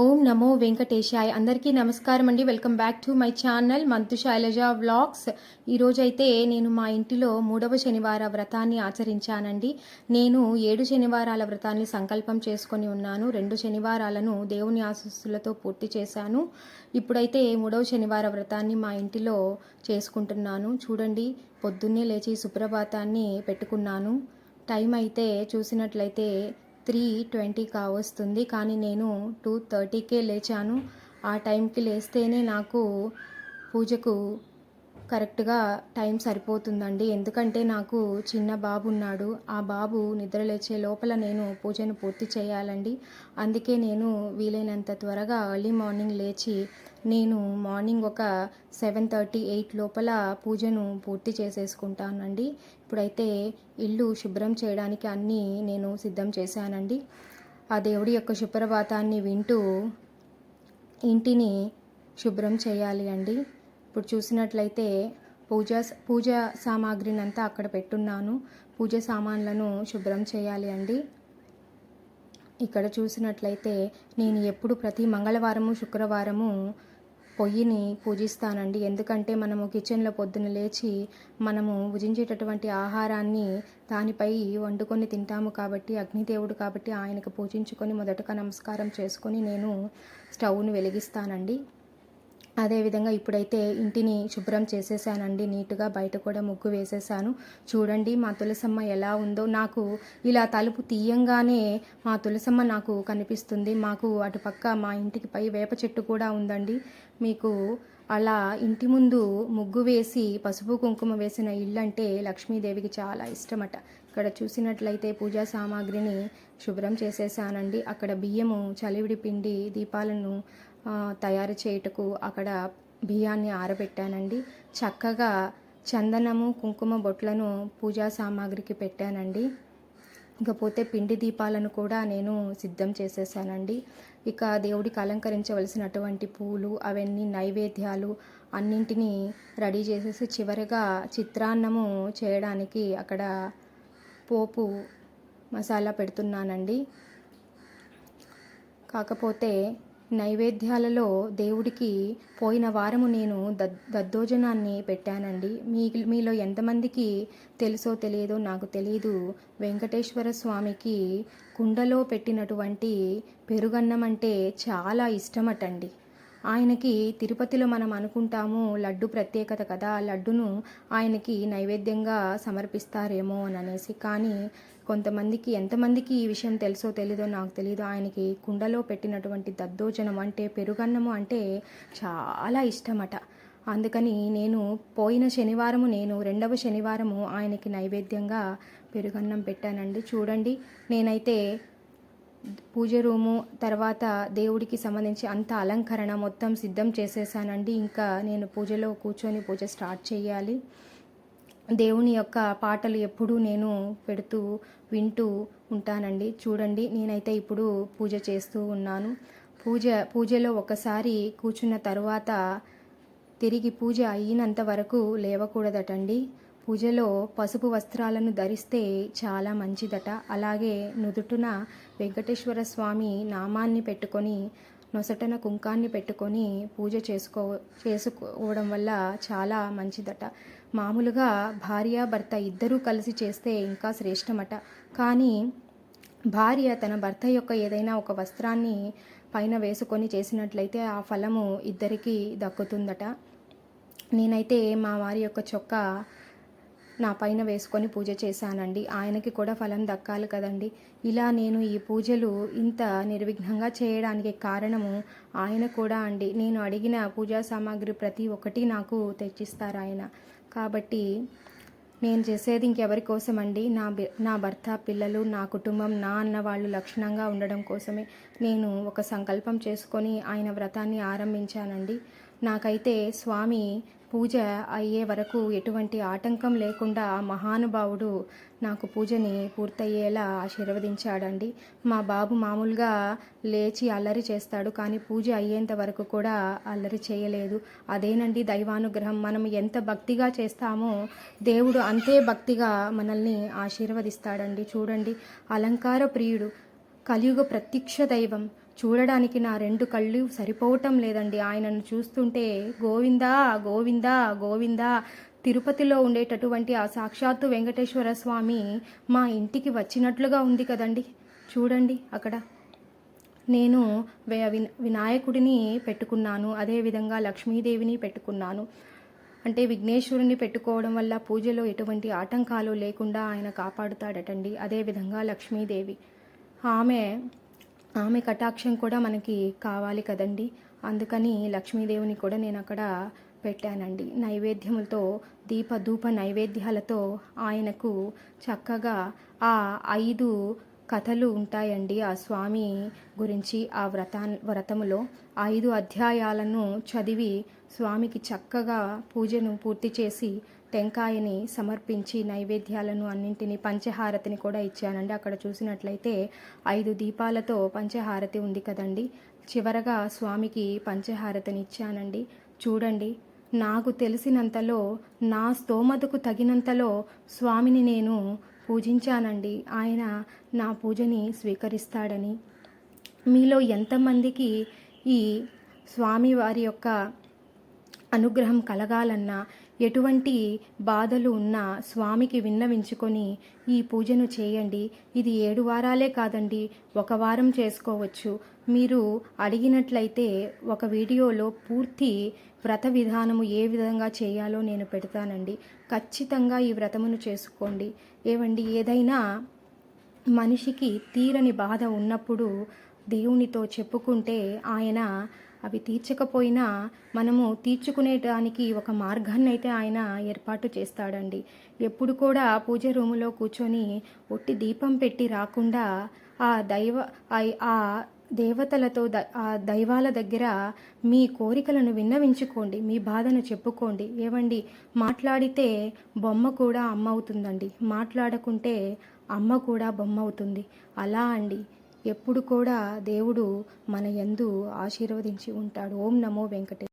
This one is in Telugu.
ఓం నమో వెంకటేశాయ్. అందరికీ నమస్కారం అండి. Welcome back to my channel Manthu Sailaja vlogs. ఈరోజైతే నేను మా ఇంటిలో మూడవ శనివార వ్రతాన్ని ఆచరించానండి. నేను ఏడు శనివారాల వ్రతాన్ని సంకల్పం చేసుకొని ఉన్నాను. రెండు శనివారాలను దేవుని ఆశస్సులతో పూర్తి చేశాను. ఇప్పుడైతే మూడవ శనివార వ్రతాన్ని మా ఇంటిలో చేసుకుంటున్నాను. చూడండి పొద్దున్నే లేచి సుప్రభాతాన్ని పెట్టుకున్నాను. టైం అయితే చూసినట్లయితే త్రీ ట్వంటీ కావస్తుంది. కానీ నేను టూ థర్టీకే లేచాను. ఆ టైంకి లేస్తేనే నాకు పూజకు కరెక్ట్గా టైం సరిపోతుందండి. ఎందుకంటే నాకు చిన్న బాబు ఉన్నాడు ఆ బాబు నిద్రలేచే లోపల నేను పూజను పూర్తి చేయాలండి. అందుకే నేను వీలైనంత త్వరగా ఎర్లీ మార్నింగ్ లేచి నేను మార్నింగ్ ఒక సెవెన్ థర్టీ ఎయిట్ లోపల పూజను పూర్తి చేసేసుకుంటానండి. ఇప్పుడైతే ఇల్లు శుభ్రం చేయడానికి అన్నీ నేను సిద్ధం చేశానండి. ఆ దేవుడి యొక్క సుప్రభాతాన్ని వింటూ ఇంటిని శుభ్రం చేయాలి అండి. ఇప్పుడు చూసినట్లయితే పూజ పూజ సామాగ్రిని అంతా అక్కడ పెట్టున్నాను. పూజ సామాన్లను శుభ్రం చేయాలి అండి. ఇక్కడ చూసినట్లయితే నేను ఎప్పుడు ప్రతి మంగళవారము శుక్రవారము పొయ్యిని పూజిస్తానండి. ఎందుకంటే మనము కిచెన్లో పొద్దున లేచి మనము భుజించేటటువంటి ఆహారాన్ని దానిపై వండుకొని తింటాము కాబట్టి అగ్నిదేవుడు కాబట్టి ఆయనకు పూజించుకొని మొదటగా నమస్కారం చేసుకొని నేను స్టవ్ను వెలిగిస్తానండి. అదేవిధంగా ఇప్పుడైతే ఇంటిని శుభ్రం చేసేసానండి నీట్గా బయట కూడా ముగ్గు వేసేసాను. చూడండి మా తులసమ్మ ఎలా ఉందో. నాకు ఇలా తలుపు తీయంగానే మా తులసమ్మ నాకు కనిపిస్తుంది. మాకు అటుపక్క మా ఇంటికి పై వేప చెట్టు కూడా ఉందండి. మీకు అలా ఇంటి ముందు ముగ్గు వేసి పసుపు కుంకుమ వేసిన ఇల్లు అంటే లక్ష్మీదేవికి చాలా ఇష్టమట. ఇక్కడ చూసినట్లయితే పూజా సామాగ్రిని శుభ్రం చేసేసానండి. అక్కడ బియ్యము చలివిడి పిండి దీపాలను తయారు చేయుటకు అక్కడ బియ్యాన్ని ఆరబెట్టానండి. చక్కగా చందనము కుంకుమ బొట్లను పూజా సామాగ్రికి పెట్టానండి. ఇకపోతే పిండి దీపాలను కూడా నేను సిద్ధం చేసేసానండి. ఇక దేవుడికి అలంకరించవలసినటువంటి పూలు అవన్నీ నైవేద్యాలు అన్నింటినీ రెడీ చేసేసి చివరిగా చిత్రాన్నము చేయడానికి అక్కడ పోపు మసాలా పెడుతున్నానండి. కాకపోతే నైవేద్యాలలో దేవుడికి పోయిన వారము నేను దద్ దద్దోజనాన్ని పెట్టానండి. మీ మీలో ఎంతమందికి తెలుసో తెలియదో నాకు తెలియదు వెంకటేశ్వర స్వామికి కుండలో పెట్టినటువంటి పెరుగన్నం అంటే చాలా ఇష్టమటండి. ఆయనకి తిరుపతిలో మనం అనుకుంటాము లడ్డు ప్రత్యేకత కదా లడ్డును ఆయనకి నైవేద్యంగా సమర్పిస్తారేమో అని అనేసి. కానీ కొంతమందికి ఎంతమందికి ఈ విషయం తెలుసో తెలీదో నాకు తెలీదు ఆయనకి కుండలో పెట్టినటువంటి దద్దోజనం అంటే పెరుగన్నము అంటే చాలా ఇష్టమట. అందుకని నేను పోయిన శనివారము నేను రెండవ శనివారము ఆయనకి నైవేద్యంగా పెరుగన్నం పెట్టానండి. చూడండి నేనైతే పూజ రూము తర్వాత దేవుడికి సంబంధించి అంత అలంకరణ మొత్తం సిద్ధం చేసేసానండి. ఇంకా నేను పూజలో కూర్చొని పూజ స్టార్ట్ చేయాలి. దేవుని యొక్క పాటలు ఎప్పుడూ నేను పెడుతూ వింటూ ఉంటానండి. చూడండి నేనైతే ఇప్పుడు పూజ చేస్తూ ఉన్నాను. పూజ పూజలో ఒకసారి కూర్చున్న తరువాత తిరిగి పూజ అయినంత వరకు లేవకూడదటండి. పూజలో పసుపు వస్త్రాలను ధరిస్తే చాలా మంచిదట. అలాగే నుదుటున వెంకటేశ్వర స్వామి నామాన్ని పెట్టుకొని నొసటన కుంకాన్ని పెట్టుకొని పూజ చేసుకో చేసుకోవడం వల్ల చాలా మంచిదట. మామూలుగా భార్య భర్త ఇద్దరూ కలిసి చేస్తే ఇంకా శ్రేష్టమట. కానీ భార్య తన భర్త యొక్క ఏదైనా ఒక వస్త్రాన్ని పైన వేసుకొని చేసినట్లయితే ఆ ఫలము ఇద్దరికీ దక్కుతుందట. నేనైతే మా వారి యొక్క చొక్కా నా పైన వేసుకొని పూజ చేశానండి. ఆయనకి కూడా ఫలం దక్కాలి కదండి. ఇలా నేను ఈ పూజలు ఇంత నిర్విఘ్నంగా చేయడానికి కారణము ఆయన కూడా అండి. నేను అడిగిన పూజా సామాగ్రి ప్రతి ఒక్కటి నాకు తెచ్చిస్తారు ఆయన. కాబట్టి నేను చేసేది ఇంకెవరి కోసం అండి నా నా భర్త పిల్లలు నా కుటుంబం నా అన్న వాళ్ళు లక్షణంగా ఉండడం కోసమే నేను ఒక సంకల్పం చేసుకొని ఆయన వ్రతాన్ని ఆరంభించానండి. నాకైతే స్వామి పూజ అయ్యే వరకు ఎటువంటి ఆటంకం లేకుండా మహానుభావుడు నాకు పూజని పూర్తయ్యేలా ఆశీర్వదించాడండి. మా బాబు మామూలుగా లేచి అల్లరి చేస్తాడు కానీ పూజ అయ్యేంత వరకు కూడా అల్లరి చేయలేదు. అదేనండి దైవానుగ్రహం. మనం ఎంత భక్తిగా చేస్తామో దేవుడు అంతే భక్తిగా మనల్ని ఆశీర్వదిస్తాడండి. చూడండి అలంకార ప్రియుడు కలియుగ ప్రత్యక్ష దైవం చూడడానికి నా రెండు కళ్ళు సరిపోవటం లేదండి. ఆయనను చూస్తుంటే గోవిందా గోవిందా గోవిందా! తిరుపతిలో ఉండేటటువంటి ఆ సాక్షాత్తు వెంకటేశ్వర స్వామి మా ఇంటికి వచ్చినట్లుగా ఉంది కదండి. చూడండి అక్కడ. నేను విన- వినాయకుడిని పెట్టుకున్నాను. అదేవిధంగా లక్ష్మీదేవిని పెట్టుకున్నాను. అంటే విఘ్నేశ్వరుని పెట్టుకోవడం వల్ల పూజలో ఎటువంటి ఆటంకాలు లేకుండా ఆయన కాపాడుతాడటండి. అదేవిధంగా లక్ష్మీదేవి. ఆమె ఆమె కటాక్షం కూడా మనకి కావాలి కదండి. అందుకని లక్ష్మీదేవిని కూడా నేను అక్కడ పెట్టానండి. నైవేద్యములతో దీపధూప నైవేద్యాలతో ఆయనకు చక్కగా ఆ ఐదు కథలు ఉంటాయండి ఆ స్వామి గురించి ఆ వ్రతా వ్రతములో. ఐదు అధ్యాయాలను చదివి స్వామికి చక్కగా పూజను పూర్తి చేసి టెంకాయని సమర్పించి నైవేద్యాలను అన్నింటినీ పంచహారతిని కూడా ఇచ్చానండి. అక్కడ చూసినట్లయితే ఐదు దీపాలతో పంచహారతి ఉంది కదండి. చివరగా స్వామికి పంచహారతిని ఇచ్చానండి. చూడండి నాకు తెలిసినంతలో నా స్తోమతకు తగినంతలో స్వామిని నేను పూజించానండి. ఆయన నా పూజని స్వీకరిస్తాడని. మీలో ఎంతమందికి ఈ స్వామి వారి యొక్క అనుగ్రహం కలగాలన్నా ఎటువంటి బాధలు ఉన్నా స్వామికి విన్నవించుకొని ఈ పూజను చేయండి. ఇది ఏడు వారాలే కాదండి ఒక వారం చేసుకోవచ్చు. మీరు అడిగినట్లయితే ఒక వీడియోలో పూర్తి వ్రత విధానము ఏ విధంగా చేయాలో నేను పెడతానండి. ఖచ్చితంగా ఈ వ్రతమును చేసుకోండి. ఏవండి ఏదైనా మనిషికి తీరని బాధ ఉన్నప్పుడు దేవునితో చెప్పుకుంటే ఆయన అవి తీర్చకపోయినా మనము తీర్చుకునేటానికి ఒక మార్గాన్ని అయితే ఆయన ఏర్పాటు చేస్తాడండి. ఎప్పుడు కూడా పూజ రూములో కూర్చొని ఒట్టి దీపం పెట్టి రాకుండా ఆ దైవ ఆ- ఆ దేవతలతో ద ఆ దైవాల దగ్గర మీ కోరికలను విన్నవించుకోండి. మీ బాధను చెప్పుకోండి. ఏవండి? మాట్లాడితే బొమ్మ కూడా అమ్మ అవుతుందండి. మాట్లాడకుంటే అమ్మ కూడా బొమ్మ అవుతుంది. అలా అండి. ఎప్పుడు కూడా దేవుడు మన యందు ఆశీర్వదించి ఉంటాడు. ఓం నమో వెంకటేశ్వర